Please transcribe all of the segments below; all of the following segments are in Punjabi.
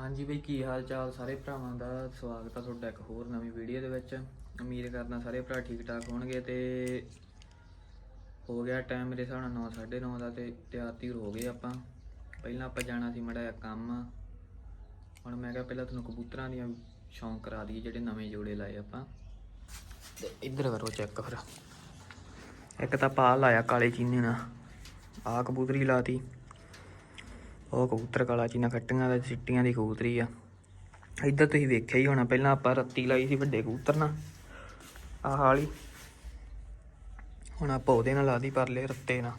ਹਾਂਜੀ ਬਈ, ਕੀ ਹਾਲ ਚਾਲ ਸਾਰੇ ਭਰਾਵਾਂ ਦਾ? ਸਵਾਗਤ ਆ ਤੁਹਾਡਾ ਇੱਕ ਹੋਰ ਨਵੀਂ ਵੀਡੀਓ ਦੇ ਵਿੱਚ। ਉਮੀਦ ਕਰਦਾ ਸਾਰੇ ਭਰਾ ਠੀਕ ਠਾਕ ਹੋਣਗੇ ਤੇ ਹੋ ਗਿਆ ਟਾਈਮ ਮੇਰੇ ਹਿਸਾਬ ਨਾਲ 9:30 ਦਾ ਤੇ ਤਿਆਰ ਤਿਉਰ ਹੋ ਗਏ ਆਪਾਂ। ਪਹਿਲਾਂ ਆਪਾਂ ਜਾਣਾ ਸੀ ਮੜਾ ਕੰਮ। ਹੁਣ ਮੈਂ ਕਿਹਾ ਪਹਿਲਾਂ ਤੁਹਾਨੂੰ ਕਬੂਤਰਾਂ ਦੀਆਂ ਸ਼ੌਂਕ ਕਰਾ ਦਈਏ, ਜਿਹੜੇ ਨਵੇਂ ਜੋੜੇ ਲਾਏ ਆਪਾਂ। ਤੇ ਇੱਧਰ ਕਰੋ ਚੈੱਕ ਫਿਰ। ਇੱਕ ਤਾਂ ਪਾ ਲਾਇਆ ਕਾਲੇ ਚੀਨੇ ਨਾਲ। ਆਹ ਕਬੂਤਰੀ ਲਾਤੀ। ਉਹ ਕਬੂਤਰ ਕਾਲਾ ਚੀਨਾ ਖੱਟੀਆਂ ਦਾ, ਸਿੱਟੀਆਂ ਦੀ ਕਬੂਤਰੀ ਆ। ਇੱਧਰ ਤੁਸੀਂ ਵੇਖਿਆ ਹੀ ਹੋਣਾ, ਪਹਿਲਾਂ ਆਪਾਂ ਰੱਤੀ ਲਾਈ ਸੀ ਵੱਡੇ ਕਬੂਤਰ ਨਾਲ, ਆਹ ਵਾਲੀ ਹੁਣ ਆਪਾਂ ਉਹਦੇ ਨਾਲ ਲਾਦੀ ਪਰਲੇ ਰੱਤੇ ਨਾਲ।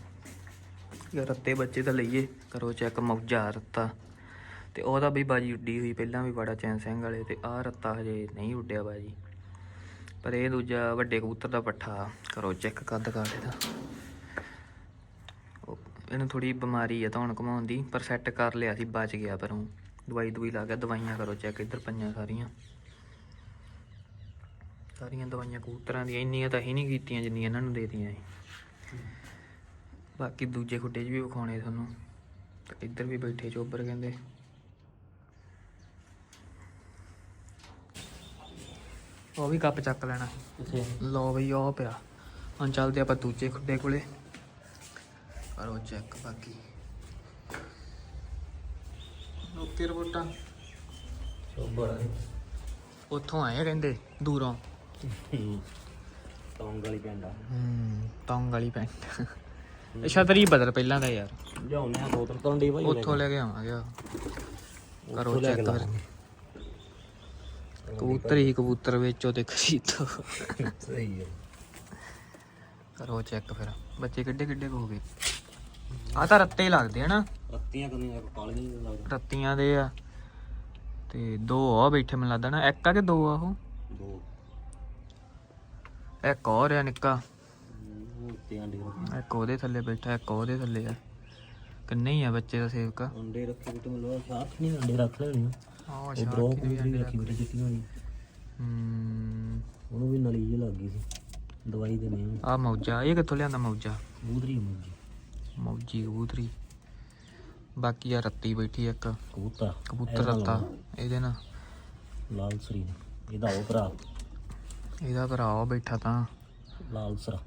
ਯਾਰ ਰੱਤੇ ਬੱਚੇ ਤਾਂ ਲਈਏ, ਕਰੋ ਚੈੱਕ ਮੌਜਾ ਰੱਤਾ। ਤੇ ਉਹਦਾ ਵੀ ਬਾਜੀ ਉੱਡੀ ਹੋਈ, ਪਹਿਲਾਂ ਵੀ ਬੜਾ ਚੈਨ ਸਿੰਘ ਵਾਲੇ ਤੇ ਆਹ ਰੱਤਾ ਹਜੇ ਨਹੀਂ ਉੱਡਿਆ ਬਾਜੀ। ਪਰ ਇਹ ਦੂਜਾ ਵੱਡੇ ਕਬੂਤਰ ਦਾ ਪੱਠਾ, ਕਰੋ ਚੈੱਕ ਕੱਦ ਕਾਲੇ ਦਾ ਇਹਨੂੰ ਥੋੜੀ ਬਿਮਾਰੀ ਆ ਧੌਣ ਘਮਾਉਣ ਦੀ ਪਰ ਸੈੱਟ ਕਰ ਲਿਆ ਸੀ ਬਚ ਗਿਆ ਪਰ ਉਹ ਦਵਾਈ ਦਵਾਈ ਲਾ ਗਿਆ ਦਵਾਈਆਂ ਕਰੋ ਚੈੱਕ ਇੱਧਰ ਪਈਆਂ ਸਾਰੀਆਂ। ਸਾਰੀਆਂ ਦਵਾਈਆਂ ਕਬੂਤਰਾਂ ਦੀਆਂ ਇੰਨੀਆਂ ਤਾਂ ਹੀ ਨਹੀਂ ਕੀਤੀਆਂ ਜਿੰਨੀਆਂ ਇਹਨਾਂ ਨੂੰ ਦੇਤੀਆਂ ਸੀ। ਬਾਕੀ ਦੂਜੇ ਖੁੱਡੇ 'ਚ ਵੀ ਵਿਖਾਉਣੇ ਤੁਹਾਨੂੰ। ਤੇ ਇੱਧਰ ਵੀ ਬੈਠੇ ਚੋਬਰ ਕਹਿੰਦੇ। ਉਹ ਵੀ ਕੱਪ ਚੱਕ ਲੈਣਾ। ਲਓ ਬਈ ਉਹ ਪਿਆ। ਹੁਣ ਚੱਲਦੇ ਆਪਾਂ ਦੂਜੇ ਖੁੱਡੇ ਕੋਲੇ। ਕਰੋ ਚੈੱਕ ਬਾਕੀ। ਓਕੇ ਰਿਪੋਰਟਾਂ। ਸੋਬਰ ਉੱਥੋਂ ਆਏ ਕਹਿੰਦੇ ਦੂਰੋਂ। ਟੌਂਗ ਵਾਲੀ ਪਿੰਡ ਆ। ਹੂੰ ਟੌਂਗ ਵਾਲੀ ਇਹ ਛਤਰੀ ਬਦਲ ਪਹਿਲਾਂ ਦਾ ਯਾਰ। ਲਿਆਉਣੇ ਆ ਬੋਤਲ ਤੋਂ ਡੀ ਭਾਈ ਉੱਥੋਂ ਲੈ ਕੇ ਆਵਾਂਗੇ। ਕਰੋ ਚੈੱਕ ਫਿਰ ਕਬੂਤਰ ਹੀ ਕਬੂਤਰ ਵੇਚੋ ਤੇ। ਖਰੀਦੋ ਸਹੀ ਹੈ। ਕਰੋ ਚੈੱਕ ਫਿਰ। ਬੱਚੇ ਕਿੱਡੇ ਕਿੱਡੇ ਹੋ ਗਏ? ਆ ਤਾਂ ਰੱਤੇ ਹੀ ਲੱਗਦੇ ਆ ਨਾ। ਰੱਤੀਆਂ ਕੰਨੀਆਂ ਕਾਲੀਆਂ ਨਹੀਂ ਲੱਗਦਾ ਰੱਤੀਆਂ ਦੇ ਆ। ਤੇ ਦੋ ਆ ਬੈਠੇ ਮੈਨੂੰ ਲੱਗਦਾ ਨਾ। ਇੱਕ ਆ ਕਿ ਦੋ ਆ ਉਹ? ਦੋ। ਇੱਕ ਹੋਰ ਆ ਨਿੱਕਾ। ਅੰਡੇ ਇੱਕ ਉਹਦੇ ਥੱਲੇ ਬੈਠਾ ਇੱਕ ਉਹਦੇ ਥੱਲੇ ਆ। ਕਿੰਨੇ ਹੀ ਆ ਬੱਚੇ ਦਾ ਸੇਵਕ? ਅੰਡੇ ਰੱਖੇ ਤੇ ਲੋ ਸਾਥ ਨਹੀਂ ਅੰਡੇ ਰੱਖ ਲੈਣੇ ਆਹ ਉਹ ਸ਼ਾਰਕ ਦੀ ਵੀ ਵੀ ਰੱਖੀ ਬੜੀ ਚਿੱਟੀਆਂ ਹੋਈ ਹੂੰ। ਉਹਨੂੰ ਵੀ ਨਲੀ ਜਿਹੀ ਲੱਗ ਗਈ ਸੀ। ਦਵਾਈ ਦੇਣੀ ਉਹਨੂੰ ਆ ਮੌਜਾ ਇਹ ਕਿੱਥੋਂ ਲਿਆਂਦਾ ਮੌਜਾ? ਬੂਦਰੀ ਮੁੰਜੀ। ਮੌਜੀ ਕਬੂਤਰੀ। ਬਾਕੀ ਆ ਰੱਤੀ ਬੈਠੀ ਇੱਕ। ਕਬੂਤਰ। ਕਬੂਤਰ ਰੱਤਾ। ਇਹਦੇ ਨਾਲ ਲਾਲ ਸਰੀ ਇਹਦਾ ਉਹ ਭਰਾ। ਇਹਦਾ ਭਰਾ ਉਹ ਬੈਠਾ ਤਾਂ। ਲਾਲ ਸਰਾ।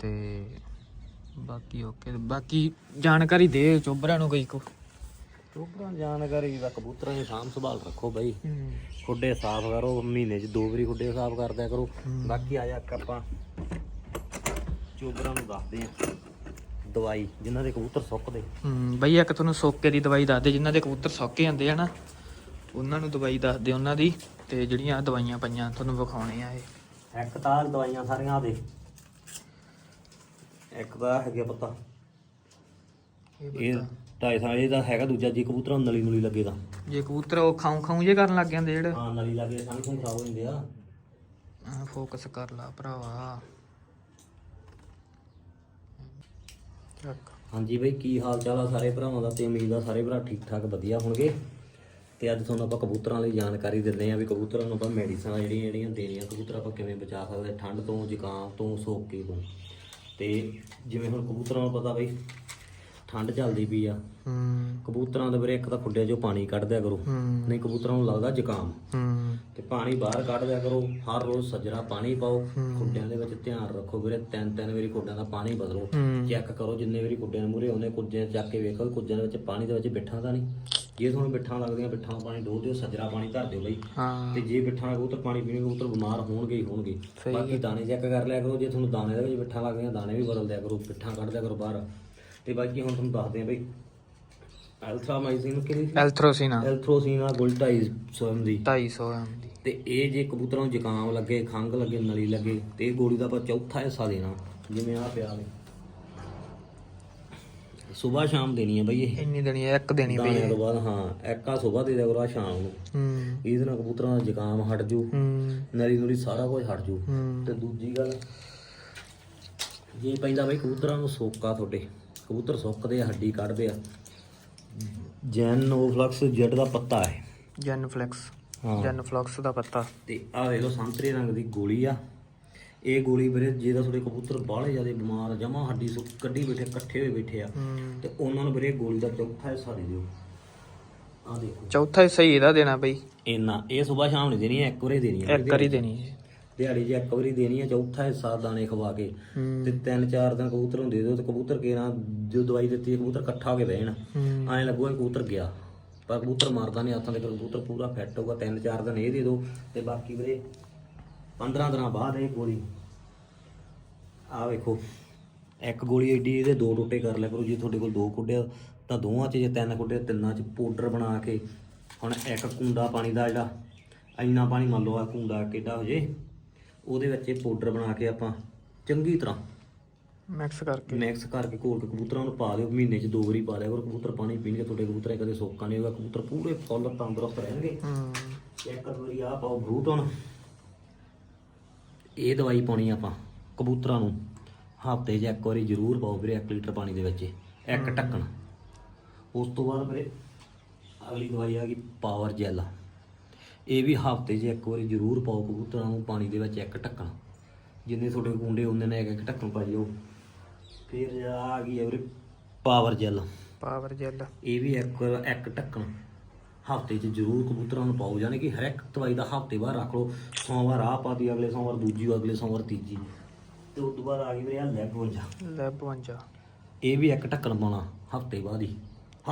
ਤੇ ਬਾਕੀ ਓਕੇ। ਬਾਕੀ ਜਾਣਕਾਰੀ ਦੇ ਚੋਬਰਾਂ ਨੂੰ ਕੋਈ ਕੋ। ਚੋਪਰਾਂ ਜਾਣਕਾਰੀ ਦਾ ਕਬੂਤਰਾਂ ਦੀ ਸਾਂਭ ਸੰਭਾਲ ਰੱਖੋ ਬਾਈ। ਖੁੱਡੇ ਸਾਫ਼ ਕਰੋ। ਮਹੀਨੇ 'ਚ ਦੋ ਵਾਰੀ ਖੁੱਡੇ ਸਾਫ਼ ਕਰਦਿਆ ਕਰੋ। ਬਾਕੀ ਆ ਜਾ ਇੱਕ ਆਪਾਂ। ਚੋਬਰਾਂ ਨੂੰ ਦੱਸਦੇ ਆ। ਦਵਾਈ ਜਿਨ੍ਹਾਂ ਦੇ ਕਬੂਤਰ ਸੁੱਕਦੇ ਹੂੰ ਬਈ ਇੱਕ ਤੁਹਾਨੂੰ ਸੋਕੇ ਦੀ ਦਵਾਈ ਦੱਸ ਦੇ ਜਿਨ੍ਹਾਂ ਦੇ ਕਬੂਤਰ ਸੌਕੇ ਜਾਂਦੇ ਆ ਨਾ ਉਹਨਾਂ ਨੂੰ ਦਵਾਈ ਦੱਸ ਦੇ ਉਹਨਾਂ ਦੀ ਤੇ ਜਿਹੜੀਆਂ ਆਹ ਦਵਾਈਆਂ ਪਈਆਂ ਤੁਹਾਨੂੰ ਵਿਖਾਉਣੇ ਆ ਇਹ। ਇੱਕ ਤਾਂ ਦਵਾਈਆਂ ਸਾਰੀਆਂ ਦੇ ਇੱਕ ਦਾ ਹੈਗਾ ਪਤਾ। ਇਹ ਢਾਈ ਸਾਲ ਇਹਦਾ ਹੈਗਾ ਦੂਜਾ ਜੀ ਕਬੂਤਰਾਂ ਨੂੰ ਨਲੀ ਨੂਲੀ ਲੱਗੇਗਾ ਜੇ ਕਬੂਤਰ ਉਹ ਖਾਉ ਖਾਉ ਜੇ ਕਰਨ ਲੱਗ ਜਾਂਦੇ ਜਿਹੜੇ। ਹਾਂ ਨਲੀ ਲੱਗੇ ਸੰਗ ਸੰਗ ਖਰਾਬ ਹੋ ਜਾਂਦੇ ਆ। ਫੋਕਸ ਕਰ ਲਾ ਭਰਾਵਾ। ਹਾਂਜੀ ਬਈ, ਕੀ ਹਾਲ ਚਾਲ ਆ ਸਾਰੇ ਭਰਾਵਾਂ ਦਾ? ਤੇ ਉਮੀਦ ਆ ਸਾਰੇ ਭਰਾ ਠੀਕ ਠਾਕ, ਵਧੀਆ ਹੋਣਗੇ। ਤੇ ਅੱਜ ਤੁਹਾਨੂੰ ਆਪਾਂ ਕਬੂਤਰਾਂ ਲਈ ਜਾਣਕਾਰੀ ਦਿੰਦੇ ਆ ਵੀ ਕਬੂਤਰਾਂ ਨੂੰ ਆਪਾਂ ਮੈਡੀਸਨਾਂ ਜਿਹੜੀਆਂ ਜਿਹੜੀਆਂ ਦੇਣੀਆਂ। ਕਬੂਤਰ ਆਪਾਂ ਕਿਵੇਂ ਬਚਾ ਸਕਦੇ ਠੰਡ ਤੋਂ, ਜ਼ੁਕਾਮ ਤੋਂ, ਸੋਕੇ ਤੋਂ। ਤੇ ਜਿਵੇਂ ਹੁਣ ਕਬੂਤਰਾਂ ਨੂੰ ਪਤਾ ਬਈ ਠੰਡ ਚੱਲਦੀ ਪਈ ਆ। ਹੂੰ। ਕਬੂਤਰਾਂ ਦੇ ਵੀਰੇ ਇੱਕ ਤਾਂ ਖੁੱਡਿਆਂ 'ਚੋਂ ਪਾਣੀ ਕੱਢ ਦਿਆ ਕਰੋ। ਨਹੀਂ ਕਬੂਤਰਾਂ ਨੂੰ ਲੱਗਦਾ ਜ਼ੁਕਾਮ। ਹੂੰ। ਤੇ ਪਾਣੀ ਬਾਹਰ ਕੱਢ ਦਿਆ ਕਰੋ। ਹਰ ਰੋਜ਼ ਸੱਜਰਾ ਪਾਣੀ ਪਾਓ। ਖੁੱਡਿਆਂ ਦੇ ਵਿੱਚ ਧਿਆਨ ਰੱਖੋ ਵੀਰੇ। ਤਿੰਨ ਤਿੰਨ ਵਾਰੀ ਖੁੱਡਿਆਂ ਦਾ ਪਾਣੀ ਬਦਲੋ। ਚੈੱਕ ਕਰੋ ਜਿੰਨੇ ਵਾਰੀ ਕੁੱਡਿਆਂ ਦੇ ਮੂਰੇ ਆਉਂਦੇ ਕੁੱਜਿਆਂ ਚੱਕ ਕੇ ਵੇਖੋ ਕੁੱਜਿਆਂ ਦੇ ਵਿੱਚ ਪਾਣੀ ਦੇ ਵਿੱਚ ਬਿੱਠਾਂ ਤਾਂ ਨਹੀਂ। ਜੇ ਤੁਹਾਨੂੰ ਬਿੱਠਾਂ ਲੱਗਦੀਆਂ ਬਿੱਠਾਂ ਪਾਣੀ ਡੋਲ ਦਿਓ ਸੱਜਰਾ ਪਾਣੀ ਧਰ ਦਿਓ ਬਈ। ਤੇ ਜੇ ਬਿੱਠਾਂ ਕਬੂਤਰ ਪਾਣੀ ਪੀਣਗੇ ਕਬੂਤਰ ਬਿਮਾਰ ਹੋਣਗੇ ਹੀ ਹੋਣਗੇ। ਬਾਕੀ ਦਾਣੇ ਚੈੱਕ ਕਰ ਲਿਆ ਕਰੋ। ਜੇ ਤੁਹਾਨੂੰ ਦਾਣੇ ਦੇ ਵਿੱਚ ਬਿੱਠਾਂ ਲੱਗਦੀਆਂ ਦਾਣੇ ਵੀ ਬਦਲ ਦਿਆ ਕਰੋ। ਬਿੱਠਾਂ ਕੱਢ ਦਿਆ ਕਰੋ ਬਾਹਰ। ਤੇ ਬਾਕੀ ਹੁਣ ਤੁਹਾਨੂੰ ਦੱਸਦੇ ਆ ਬਈ ਐਲਥਰਾਮਾਈਸਿਨ ਕਿਹੜੀ ਸੀ? ਐਲਥਰੋਸਿਨਾ ਐਲਥਰੋਸੀਨ ਆ ਗੁਲਟਾਈ ਸੋਮ ਦੀ। 250 ਐਮ ਦੀ। ਤੇ ਇਹ ਜੇ ਕਬੂਤਰਾਂ ਨੂੰ ਜ਼ੁਕਾਮ ਲੱਗੇ ਖੰਘ ਲੱਗੇ ਨਲੀ ਲੱਗੇ ਤੇ ਇਹ ਗੋਲੀ ਦਾ ਆਪਾਂ ਚੌਥਾ ਹਿੱਸਾ ਦੇਣਾ ਜਿਵੇਂ ਆ ਪਿਆ ਵੇ। ਸਵੇਰ ਸ਼ਾਮ ਦੇਣੀ ਹੈ ਬਈ ਇਹ। ਇੰਨੀ ਦੇਣੀ ਹੈ ਇੱਕ ਦੇਣੀ ਪਈ ਦਾਣੇ ਤੋਂ ਬਾਅਦ ਹਾਂ ਇੱਕ ਆ ਸਵੇਰ ਦੇ ਦਿਆ ਕਰੋ ਆ ਸ਼ਾਮ ਨੂੰ। ਹੂੰ। ਇਹਦੇ ਨਾਲ ਕਬੂਤਰਾਂ ਦਾ ਜ਼ੁਕਾਮ ਹਟ ਜੂ ਹੂੰ। ਨਲੀ ਨੂਲੀ ਸਾਰਾ ਕੁਝ ਹਟ ਜੂ। ਤੇ ਦੂਜੀ ਗੱਲ ਜੇ ਪੈਂਦਾ ਬਈ ਕਬੂਤਰਾਂ ਨੂੰ ਸੋਕਾ ਤੁਹਾਡੇ। ਕਬੂਤਰ ਸੁੱਕਦੇ ਆ ਹੱਡੀ ਕੱਢਦੇ ਆ। ਜੈਨੋਫਲਕਸ ਜੈਡ ਦਾ ਪੱਤਾ ਹੈ। ਜੈਨਫਲੈਕਸ ਹਾਂ। ਜੈਨਫਲੈਕਸ ਦਾ ਪੱਤਾ। ਤੇ ਆਹ ਵੇਖ ਲਓ ਸੰਤਰੇ ਰੰਗ ਦੀ ਗੋਲੀ ਆ। ਇਹ ਗੋਲੀ ਵੀਰੇ ਜੇ ਤਾਂ ਤੁਹਾਡੇ ਕਬੂਤਰ ਬਾਹਲੇ ਜ਼ਿਆਦਾ ਬਿਮਾਰ ਜਮਾ ਹੱਡੀ ਸੁੱਕ ਕੱਢੀ ਬੈਠੇ ਇਕੱਠੇ ਹੋਏ ਬੈਠੇ ਆ। ਹੂੰ। ਤੇ ਉਹਨਾਂ ਨੂੰ ਵੀਰੇ ਗੋਲੀ ਦਾ ਚੌਥਾ ਹਿੱਸਾ ਦੇ ਦਿਓ। ਆ ਦੇਖੋ। ਚੌਥਾ ਹਿੱਸਾ ਹੀ ਇਹਦਾ ਦੇਣਾ ਬਈ। ਇੰਨਾ ਇਹ ਸਵੇਰ ਸ਼ਾਮ ਨਹੀਂ ਦੇਣੀ ਇੱਕ ਵਾਰੀ ਦੇਣੀ ਆ। ਇੱਕ ਵਾਰੀ ਦੇਣੀ ਹੈ। ਦਿਹਾੜੀ 'ਚ ਇੱਕ ਵਾਰੀ ਦੇਣੀ ਆ ਚੌਥਾ ਹਿੱਸਾ ਦਾਣੇ ਖਵਾ ਕੇ ਤੇ ਤਿੰਨ ਚਾਰ ਦਿਨ ਕਬੂਤਰ ਨੂੰ ਦੇ ਦਿਓ ਤੇ ਕਬੂਤਰ ਕਿਹੜਾ ਜੋ ਦਵਾਈ ਦਿੱਤੀ ਹੈ, ਕਬੂਤਰ ਇਕੱਠਾ ਹੋ ਕੇ ਬਹਿਣ। ਐਂ ਲੱਗੂਗਾ ਕਿ ਕਬੂਤਰ ਗਿਆ। ਪਰ ਕਬੂਤਰ ਮਾਰਦਾ ਨਹੀਂ ਹੱਥਾਂ ਦੇ ਕਬੂਤਰ ਪੂਰਾ ਫਿੱਟ ਹੋਊਗਾ ਤਿੰਨ ਚਾਰ ਦਿਨ ਇਹ ਦੇ ਦਿਓ ਤੇ ਬਾਕੀ ਵੀਰੇ 15 ਦਿਨਾਂ ਬਾਅਦ ਇਹ ਗੋਲੀ। ਆ ਵੇਖੋ ਇੱਕ ਗੋਲੀ ਏਡੀ ਇਹਦੇ ਦੋ ਟੋਟੇ ਕਰ ਲਿਆ ਕਰੋ ਜੇ ਤੁਹਾਡੇ ਕੋਲ ਦੋ ਕੁੱਡੇ ਆ, ਤਾਂ ਦੋਵਾਂ 'ਚ ਜੇ ਤਿੰਨ ਕੁੱਡੇ ਤਿੰਨਾਂ 'ਚ ਪਾਊਡਰ ਬਣਾ ਕੇ। ਹੁਣ ਇੱਕ ਕੁੰਡਾ ਪਾਣੀ ਦਾ ਜਿਹੜਾ ਇੰਨਾ ਪਾਣੀ ਮੰਨ ਲਓ ਆ ਕੁੰਡਾ ਕਿੱਡਾ ਹੋ ਜੇ ਉਹਦੇ ਵਿੱਚ ਇਹ ਪਾਊਡਰ ਬਣਾ ਕੇ ਆਪਾਂ ਚੰਗੀ ਤਰ੍ਹਾਂ ਮਿਕਸ ਕਰਕੇ। ਮਿਕਸ ਕਰਕੇ ਘੋਲ ਕੇ ਕਬੂਤਰਾਂ ਨੂੰ ਪਾ ਦਿਓ ਮਹੀਨੇ 'ਚ ਦੋ ਵਾਰੀ ਪਾ ਦਿਆ ਕਰੋ ਕਬੂਤਰ ਪਾਣੀ ਪੀਣਗੇ ਤੁਹਾਡੇ ਕਬੂਤਰ ਕਦੇ ਸੋਕਾ ਨਹੀਂ ਹੋਗਾ ਕਬੂਤਰ ਪੂਰੇ ਫੁੱਲ ਤੰਦਰੁਸਤ ਰਹਿਣਗੇ। ਹੂੰ। ਇੱਕ ਵਾਰੀ ਆ ਪਾਓ ਬਰੂਟਨ ਇਹ ਦਵਾਈ ਪਾਉਣੀ ਆਪਾਂ ਕਬੂਤਰਾਂ ਨੂੰ। ਹਫ਼ਤੇ 'ਚ ਇੱਕ ਵਾਰੀ ਜ਼ਰੂਰ ਪਾਓ ਵੀਰੇ 1 ਲੀਟਰ ਪਾਣੀ ਦੇ ਵਿੱਚ ਇੱਕ ਢੱਕਣ। ਉਸ ਤੋਂ ਬਾਅਦ ਵੀਰੇ ਅਗਲੀ ਦਵਾਈ ਆ ਗਈ ਪਾਵਰ ਜੈਲ ਇਹ ਵੀ ਹਫ਼ਤੇ 'ਚ ਇੱਕ ਵਾਰੀ ਜ਼ਰੂਰ ਪਾਓ ਕਬੂਤਰਾਂ ਨੂੰ ਪਾਣੀ ਦੇ ਵਿੱਚ ਇੱਕ ਢੱਕਣ। ਜਿੰਨੇ ਤੁਹਾਡੇ ਕੁੰਡੇ ਹੁੰਦੇ ਨੇ ਇੱਕ ਇੱਕ ਢੱਕਣ ਪਾਈ ਜਾਓ। ਫਿਰ ਆ ਗਈ ਹੈ ਵੀਰੇ ਪਾਵਰ ਜੈਲ। Power gel. ਇਹ ਵੀ ਇੱਕ ਇੱਕ ਢੱਕਣ। ਹਫ਼ਤੇ 'ਚ ਜ਼ਰੂਰ ਕਬੂਤਰਾਂ ਨੂੰ ਪਾਓ ਜਾਨੇ ਕਿ ਹਰ ਇੱਕ ਦਵਾਈ ਦਾ ਹਫ਼ਤੇ ਬਾਅਦ ਰੱਖ ਲਓ। ਸੋਮਵਾਰ ਆਹ ਪਾਤੀ ਅਗਲੇ ਸੋਮਵਾਰ ਦੂਜੀ ਅਗਲੇ ਸੋਮਵਾਰ ਤੀਜੀ। ਤੇ ਉਸ ਤੋਂ ਬਾਅਦ ਆ ਗਈ ਵੀਰੇ ਆ ਲੈਬ ਵੰਜਾ ਲੈ 52 ਇਹ ਵੀ ਇੱਕ ਢੱਕਣ ਪਾਉਣਾ ਹਫ਼ਤੇ ਬਾਅਦ ਹੀ।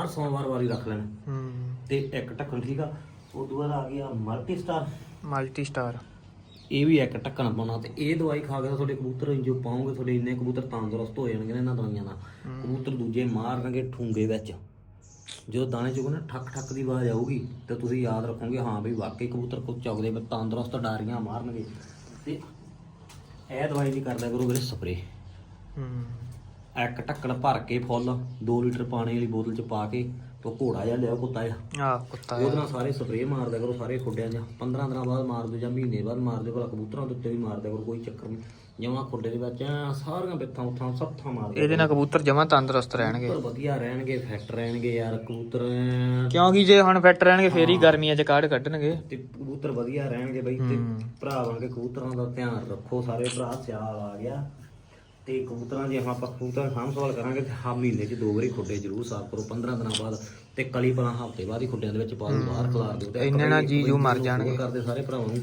ਹਰ ਸੋਮਵਾਰ ਵਾਰੀ ਰੱਖ ਲੈਣਾ। ਹੂੰ। ਤੇ ਇੱਕ ਢੱਕਣ ਠੀਕ ਆ ਉਸ ਤੋਂ ਬਾਅਦ ਆ ਗਿਆ ਮਲਟੀ ਸਟਾਰ ਮਲਟੀ ਸਟਾਰ ਇਹ ਵੀ ਇੱਕ ਢੱਕਣ ਪਾਉਣਾ ਤੇ ਇਹ ਦਵਾਈ ਖਾ ਕੇ ਤਾਂ ਤੁਹਾਡੇ ਕਬੂਤਰ ਜੋ ਪਾਉਂਗੇ ਤੁਹਾਡੇ ਇੰਨੇ ਕਬੂਤਰ ਤੰਦਰੁਸਤ ਹੋ ਜਾਣਗੇ ਨਾ ਇਹਨਾਂ ਦਵਾਈਆਂ ਨਾਲ। ਕਬੂਤਰ ਦੂਜੇ ਮਾਰਨਗੇ ਠੂੰਗੇ ਵਿੱਚ। ਜਦੋਂ ਦਾਣੇ ਚੁਗੋ ਨਾ ਠੱਕ ਠੱਕ ਦੀ ਆਵਾਜ਼ ਆਊਗੀ ਤੇ ਤੁਸੀਂ ਯਾਦ ਰੱਖੋਗੇ ਹਾਂ ਵੀ ਵਾਕਈ ਕਬੂਤਰ ਕੁਝ ਚੁਗਦੇ ਵੀ ਤੰਦਰੁਸਤ ਡਾਰੀਆਂ ਮਾਰਨਗੇ। ਤੇ ਇਹ ਦਵਾਈ ਦੀ ਕਰਦਾ ਕਰੋ ਵੀਰੇ ਸਪਰੇ ਹੂੰ। ਇੱਕ ਢੱਕਣ ਭਰ ਕੇ ਫੁੱਲ 2 ਲੀਟਰ ਪਾਣੀ ਵਾਲੀ ਬੋਤਲ ਚ ਪਾ ਕੇ ਤੇ ਘੋੜਾ ਜਿਹਾ ਲਿਆਓ ਕੁੱਤਾ ਜਿਹਾ। ਆ ਕੁੱਤਾ ਉਹਦੇ ਨਾਲ ਸਾਰੇ ਸਪਰੇਅ ਮਾਰਦਾ ਕਰੋ ਸਾਰੇ ਖੁੱਡਿਆਂ 'ਚ। 15 ਦਿਨਾਂ ਬਾਅਦ ਮਾਰ ਦਿਓ ਜਾਂ ਮਹੀਨੇ ਬਾਅਦ ਮਾਰ ਦਿਓ ਭਲਾ ਕਬੂਤਰਾਂ ਦੇ ਉੱਤੇ ਵੀ ਮਾਰਦਾ ਕਰੋ ਕੋਈ ਚੱਕਰ ਨਹੀਂ। ਜਿਵੇਂ ਖੁੱਡੇ ਦੇ ਵਿੱਚ ਐਂ ਸਾਰੀਆਂ ਬਿੱਥਾਂ ਉੱਥਾਂ ਸੱਥਾਂ ਮਾਰ ਦਿਓ ਇਹਦੇ ਨਾਲ ਕਬੂਤਰ ਜਮਾ ਤੰਦਰੁਸਤ ਰਹਿਣਗੇ। ਕਬੂਤਰ ਵਧੀਆ ਰਹਿਣਗੇ ਫਿੱਟ ਰਹਿਣਗੇ ਯਾਰ ਕਬੂਤਰ ਐਂ ਕਿਉਂਕਿ ਜੇ ਹੁਣ ਫਿੱਟ ਰਹਿਣਗੇ ਫੇਰ ਹੀ ਗਰਮੀਆਂ 'ਚ ਕਾਢ ਕੱਢਣਗੇ। ਤੇ ਕਬੂਤਰ ਵਧੀਆ ਰਹਿਣਗੇ ਬਈ ਤੇ ਭਰਾ ਬਣ ਕੇ ਕਬੂਤਰਾਂ ਦਾ ਧਿਆਨ ਰੱਖੋ ਸਾਰੇ ਭਰਾ ਸਿਆਲ ਆ ਗਿਆ। ਤੇ ਕਬੂਤਰਾਂ ਜੇ ਆਪਾਂ ਕਬੂਤਰਾਂ ਸਾਂਭ ਸੰਭਾਲ ਕਰਾਂਗੇ ਤੇ ਹਾਂ ਮਹੀਨੇ 'ਚ ਦੋ ਵਾਰੀ ਖੁੱਡੇ ਜ਼ਰੂਰ ਸਾਫ਼ ਕਰੋ 15 ਦਿਨਾਂ ਬਾਅਦ ਤੇ ਕਲੀ ਪਲਾਂ ਹਫ਼ਤੇ ਬਾਅਦ ਹੀ ਖੁੱਡਿਆਂ ਦੇ ਵਿੱਚ ਪਾ ਦਿਓ ਬਾਹਰ ਖਿਲਾਰ ਦਿਓ ਤੇ ਇੰਨੇ ਨਾਲ ਜੀਜੂ ਮਰ ਜਾਣਗੇ। ਕਰਦੇ ਸਾਰੇ ਭਰਾਵਾਂ ਨੂੰ।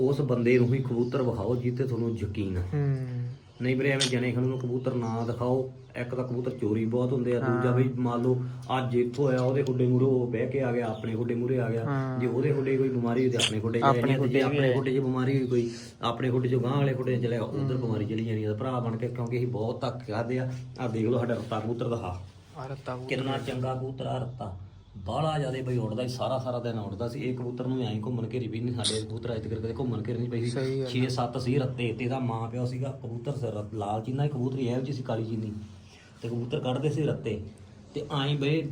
ਉਸ ਬੰਦੇ ਨੂੰ ਹੀ ਕਬੂਤਰ ਵਿਖਾਓ ਜਿੱਤੇ ਤੁਹਾਨੂੰ ਯਕੀਨ ਹੂੰ। ਨਹੀਂ ਵੀਰੇ ਐਵੇਂ ਜਣੇ ਖਣ ਨੂੰ ਕਬੂਤਰ ਨਾ ਦਿਖਾਓ। ਇੱਕ ਤਾਂ ਕਬੂਤਰ ਚੋਰੀ ਬਹੁਤ ਹੁੰਦੇ ਆ ਦੂਜਾ ਬਈ ਮੰਨ ਲਓ ਅੱਜ ਇੱਥੋਂ ਆਇਆ ਉਹਦੇ ਖੁੱਡੇ ਮੂਰੇ ਉਹ ਬਹਿ ਕੇ ਆ ਗਿਆ ਆਪਣੇ ਖੁੱਡੇ ਮੂਰੇ ਆ ਗਿਆ। ਜੇ ਉਹਦੇ ਖੁੱਡੇ ਕੋਈ ਬਿਮਾਰੀ ਹੋਈ ਤੇ ਆਪਣੇ ਖੁੱਡੇ ਚ ਆ ਜਾਣੀ ਆ, ਤੇ ਜੇ ਆਪਣੇ 'ਚ ਬਿਮਾਰੀ ਹੋਈ ਕੋਈ ਆਪਣੇ ਖੁੱਡੇ 'ਚੋਂ ਗਾਂ ਵਾਲੇ ਖੁੱਡੇ 'ਚ ਚਲੇ ਉਧਰ ਬਿਮਾਰੀ ਚਲੀ ਜਾਣੀ ਆ ਭਰਾ ਬਣ ਕੇ ਕਿਉਂਕਿ ਅਸੀਂ ਬਹੁਤ ਧੱਕ ਖਾਦੇ ਆ। ਆ ਦੇਖ ਲਓ ਸਾਡਾ ਰੱਤਾ ਕਬੂਤਰ ਦਾ ਹਾ ਆ ਰੱਤਾ ਕਬੂਤਰ। ਕਿੰਨਾ ਚੰਗਾ ਕਬੂਤਰ ਆ ਰੱਤਾ। ਬਾਹਲਾ ਜਿਆਦੇ ਬਈ ਉੱਡਦਾ ਸੀ ਸਾਰਾ ਸਾਰਾ ਦਿਨ ਉੱਡਦਾ ਸੀ। ਇਹ ਕਬੂਤਰ ਨੂੰ ਐਂ ਘੁੰਮਣ ਘੇਰੀ ਵੀ ਨਹੀਂ ਸਾਡੇ ਕਬੂਤਰ ਅੱਜ ਤੱਕ ਕਦੇ ਘੁੰਮਣ ਘੇਰੀ ਨਹੀਂ ਪਈ ਸੀ। 6-7 ਸੀ ਰੱਤੇ ਤੇ ਇਹਦਾ ਮਾਂ ਪਿਓ ਸੀਗਾ ਕਬੂਤਰ ਸੀ ਰ- ਲਾਲ ਚੀਨਾ ਕਬੂਤਰੀ ਇਹੋ ਜਿਹੀ ਸੀ ਕਾਲੀ ਚੀਨੀ। ਤੇ ਕਬੂਤਰ ਕੱਢਦੇ ਸੀ ਰੱਤੇ। ਤੇ ਐਂ ਬਈ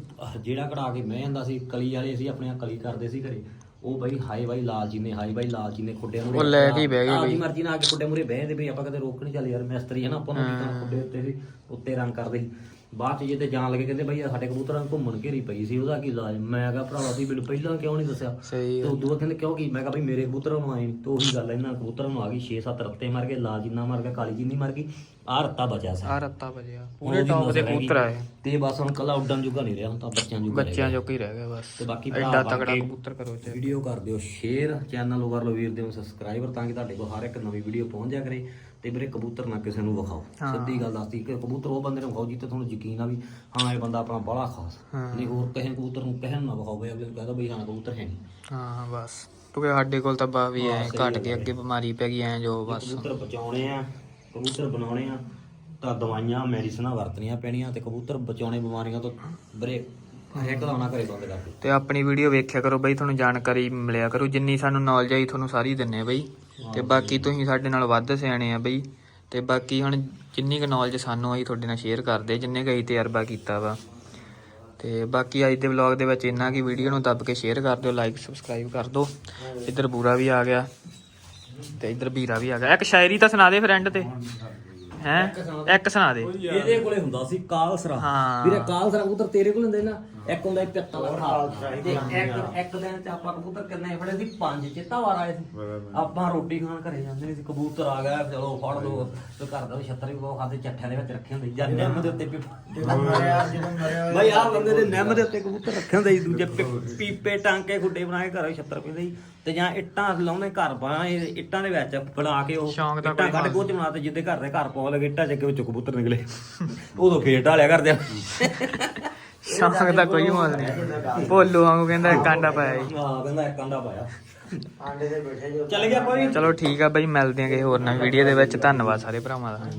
ਜਿਹੜਾ ਕਢਾ ਕੇ ਮੈਂ ਜਾਂਦਾ ਸੀ ਕਲੀ ਵਾਲੇ ਸੀ ਆਪਣੇ ਆਪ ਕਲੀ ਕਰਦੇ ਸੀ ਘਰੇ। ਉਹ ਬਈ ਹਾਈ ਬਾਈ ਲਾਲ ਚੀਨੇ ਹਾਈ ਬਾਈ ਲਾਲ ਖੁੱਡੇ ਨੂੰ ਉਹ ਲੈ ਕੇ ਬਹਿ ਗਏ ਆਪਣੀ ਮਰਜ਼ੀ ਨਾਲ ਆ ਕੇ ਖੁੱਡੇ ਮੂਰੇ ਬਹਿਦੇ ਬਈ ਆਪਾਂ ਕਦੇ ਰੋਕ ਨਹੀਂ ਚੱਲ ਯਾਰ ਮਿਸਤਰੀ ਹੈ ਨਾ ਆਪਾਂ ਨੂੰ ਜਿੱਦਾਂ ਖੁੱਡੇ ਉੱਤੇ ਸੀ ਉੱਤੇ ਰੰਗ ਕਰਦੇ ਸੀ। ਬਾਅਦ ਚ ਜਿੱਤੇ ਜਾਣ ਲੱਗੇ ਕਹਿੰਦੇ ਬਈ ਸਾਡੇ ਕਬੂਤਰਾਂ ਨੂੰ ਘੁੰਮਣ ਘੇਰੀ ਪਈ ਸੀ ਉਹਦਾ ਕੀ ਇਲਾਜ? ਮੈਂ ਕਿਹਾ ਭਰਾਵਾ ਤੁਸੀਂ ਮੈਨੂੰ ਪਹਿਲਾਂ ਕਿਉਂ ਨਹੀਂ ਦੱਸਿਆ? ਸਹੀ ਤੇ ਉਦੋਂ ਬਾਅਦ ਕਹਿੰਦੇ ਕਿਉਂ ਕੀ? ਮੈਂ ਕਿਹਾ ਬਈ ਮੇਰੇ ਕਬੂਤਰਾਂ ਨੂੰ ਆਏ। ਤੇ ਉਹੀ ਗੱਲ ਇਹਨਾਂ ਕਬੂਤਰਾਂ ਨੂੰ ਆ ਗਈ 6-7 ਰੱਤੇ ਮਾਰ ਕੇ ਲਾਲ ਜਿੰਨਾ ਮਾਰ ਗਿਆ ਕਾਲੀ ਜਿੰਨੀ ਮਾਰ ਗਈ। ਆਹ ਰੱਤਾ ਬਚਿਆ ਸੀ। ਆ ਰੱਤਾ ਵਜਿਆ ਪੂਰੇ ਟੌਪ ਦੇ ਕਬੂਤਰ ਆਏ। ਤੇ ਬਸ ਹੁਣ ਕੱਲਾ ਉੱਡਣ ਜੋਗਾ ਨਹੀਂ ਰਿਹਾ ਹੁਣ ਤਾਂ ਬੱਚਿਆਂ ਜੋਗਾ ਰਹਿ ਗਿਆ। ਬੱਚਿਆਂ ਜੋਗਾ ਹੀ ਰਹਿ ਗਿਆ ਬਸ। ਤੇ ਬਾਕੀ ਐਡਾ ਭਰਾ ਤਗੜਾ ਕੇ ਕਬੂਤਰ ਕਰੋ ਚ ਵੀਡੀਓ ਕਰ ਦਿਓ ਸ਼ੇਅਰ ਚੈਨਲ ਨੂੰ ਕਰ ਲਓ ਵੀਰ ਦੇ ਨੂੰ ਸਬਸਕ੍ਰਾਈਬਰ ਤਾਂ ਕਿ ਤੁਹਾਡੇ ਕੋਲ ਹਰ ਇੱਕ ਨਵੀਂ ਵੀਡੀਓ ਪਹੁੰਚ ਜਾ ਕਰੇ ਤੇ ਵੀਰੇ ਕਬੂਤਰ ਨਾ ਕਿਸੇ ਨੂੰ ਵਿਖਾਓ। ਸਿੱਧੀ ਗੱਲ ਦੱਸਦੀ ਕਿ ਕਬੂਤਰ ਉਹ ਬੰਦੇ ਨੂੰ ਵਿਖਾਓ ਜਿੱਤੇ ਤੁਹਾਨੂੰ ਯਕੀਨ ਆ ਵੀ ਹਾਂ ਇਹ ਬੰਦਾ ਆਪਣਾ ਬੜਾ ਖਾਸ। ਨਹੀਂ ਹੋਰ ਕਿਸੇ ਕਬੂਤਰ ਨੂੰ ਕਹਿਣ ਨਾ ਵਿਖਾਓ ਬਈ ਅਗਲੇ ਨੂੰ ਕਹਦਾ ਬਈ ਹਾਂ ਕਬੂਤਰ ਹੈ ਨਹੀਂ। ਹਾਂ ਬਸ। ਕਿਉਂਕਿ ਸਾਡੇ ਕੋਲ ਤਾਂ ਬਾ ਵੀ ਐ ਘਟ ਕੇ ਅੱਗੇ ਬਿਮਾਰੀ ਪੈ ਗਈ ਐ ਜੋ ਬਸ। ਕਬੂਤਰ ਬਚਾਉਣੇ ਆ ਕਬੂਤਰ ਬਣਾਉਣੇ ਆ ਤਾਂ ਦਵਾਈਆਂ ਮੈਡੀਸਨਾਂ ਵਰਤਣੀਆਂ ਪੈਣੀਆਂ ਤੇ ਕਬੂਤਰ ਬਚਾਉਣੇ ਬਿਮਾਰੀਆਂ ਤੋਂ ਬਰੇ ਹਰੇਕ ਦਾ ਆਉਣਾ ਘਰੇ ਬੰਦ ਕਰ ਦਿਓ ਤੇ ਆਪਣੀ ਵੀਡੀਓ ਵੇਖਿਆ ਕਰੋ ਬਈ ਤੁਹਾਨੂੰ ਜਾਣਕਾਰੀ ਮਿਲਿਆ ਕਰੋ। ਜਿੰਨੀ ਸਾਨੂੰ ਨੌਲੇਜ ਆਈ ਤੁਹਾਨੂੰ ਸਾਰੀ ਦਿੰਨੇ ਆ ਬਈ। ਤੇ ਬਾਕੀ ਤੁਸੀਂ ਸਾਡੇ ਨਾਲ ਵੱਧ ਸਿਆਣੇ ਆ ਬਈ। ਤੇ ਬਾਕੀ ਹੁਣ ਜਿੰਨੀ ਕੁ ਨੌਲੇਜ ਸਾਨੂੰ ਆਈ ਤੁਹਾਡੇ ਨਾਲ ਸ਼ੇਅਰ ਕਰਦੇ ਜਿੰਨੇ ਕੁ ਅਸੀਂ ਤਜਰਬਾ ਕੀਤਾ ਵਾ। ਤੇ ਬਾਕੀ ਅੱਜ ਦੇ ਵਲੌਗ ਦੇ ਵਿੱਚ ਇੰਨਾ ਕੀ ਵੀਡੀਓ ਨੂੰ ਦੱਬ ਕੇ ਸ਼ੇਅਰ ਕਰ ਦਿਓ ਲਾਈਕ ਸਬਸਕ੍ਰਾਈਬ ਕਰ ਦਿਓ। ਇੱਧਰ ਬੂਰਾ ਵੀ ਆ ਗਿਆ। ਤੇ ਇੱਧਰ ਵੀਰਾ ਵੀ ਆ ਗਿਆ। ਇੱਕ ਸ਼ਾਇਰੀ ਤਾਂ ਸੁਣਾ ਦੇ ਫਰੈਂਡ ਤੇ। ਹੈ? ਇੱਕ ਸੁਣਾ ਦੇ। ਇਹਦੇ ਕੋਲੇ ਹੁੰਦਾ ਸੀ ਕਾਲਸਰਾ। ਹਾਂ। ਵੀਰੇ ਕਾਲਸਰਾ ਕਬੂਤਰ ਤੇਰੇ ਕੋਲ ਹੁੰਦੇ ਨਾ। ਇੱਕ ਹੁੰਦਾ ਸੀ ਪਿੱਤਲ ਦਾ ਖਾਲ ਤੇ ਇੱਕ ਇੱਕ ਦਿਨ ਚ ਆਪਾਂ ਕਬੂਤਰ ਕਿੰਨੇ ਫੜੇ ਸੀ? ਪੰਜ ਚਿੱਤਾ ਵਾਰ ਆਏ ਸੀ। ਆਪਾਂ ਰੋਟੀ ਖਾਣ ਘਰੇ ਜਾਂਦੇ ਸੀ। ਕਬੂਤਰ ਆ ਗਿਆ ਚਲੋ ਫੜ ਲਓ ਤੇ ਘਰ ਦਾ ਛੱਤਰ ਵੀ ਬਹੁਤ ਖਾਦੇ ਚੱਠਿਆਂ ਦੇ ਵਿੱਚ ਰੱਖੇ ਹੁੰਦੇ ਜਾਂ ਨਿੰਮ ਦੇ ਉੱਤੇ ਬਈ ਆਹ ਬੰਦੇ ਦੇ ਨਿੰਮ ਦੇ ਉੱਤੇ ਕਬੂਤਰ ਰੱਖੇ ਹੁੰਦੇ ਸੀ। ਦੂਜੇ ਪੀ- ਪੀਪੇ ਟਾਂਕੇ ਖੁੱਡੇ ਬਣਾ ਕੇ ਘਰੋਂ ਛੱਤਰ ਪੀਂਦੇ ਸੀ। ਤੇ ਜਾਂ ਇੱਟਾਂ ਲਾਉਂਦੇ ਘਰ ਬਣਾ ਇੱਟਾਂ ਦੇ ਵਿੱਚ ਬਣਾ ਕੇ ਉਹ ਦਾ ਇੱਟਾਂ ਕੱਢ ਕੇ ਉਹ ਚ ਬਣਾ ਤੇ ਜਿੱਦੇ ਘਰ ਦੇ ਘਰ ਪਾਉ ਲਗੇ ਇੱਟਾਂ ਚੱਕੇ ਵਿੱਚੋਂ ਕਬੂਤਰ ਨਿਕਲੇ। ਉਦੋਂ ਫੇਰ ਢਾਲਿਆ ਕਰਦੇ ਸ਼ੌਂਕ ਦਾ ਕੋਈ ਮੁੱਲ ਨਹੀਂ। ਭੋਲੂ ਵਾਂਗੂ ਕਹਿੰਦਾ ਕਾਂਡਾ ਪਾਇਆ ਜੀ। ਹਾਂ ਕਹਿੰਦਾ ਇੱਕ ਅੰਡਾ ਪਾਇਆ। ਆਂਡੇ ਦੇ ਬੈਠੇ ਜੋ। ਚੱਲ ਗਿਆ ਭਾਈ ਚਲੋ ਠੀਕ ਆ ਬਾਈ ਮਿਲਦੇ ਆਂ ਕਿਸੇ ਹੋਰ ਨਵੀਂ ਵੀਡੀਓ ਦੇ ਵਿੱਚ। ਧੰਨਵਾਦ ਸਾਰੇ ਭਰਾਵਾਂ ਦਾ।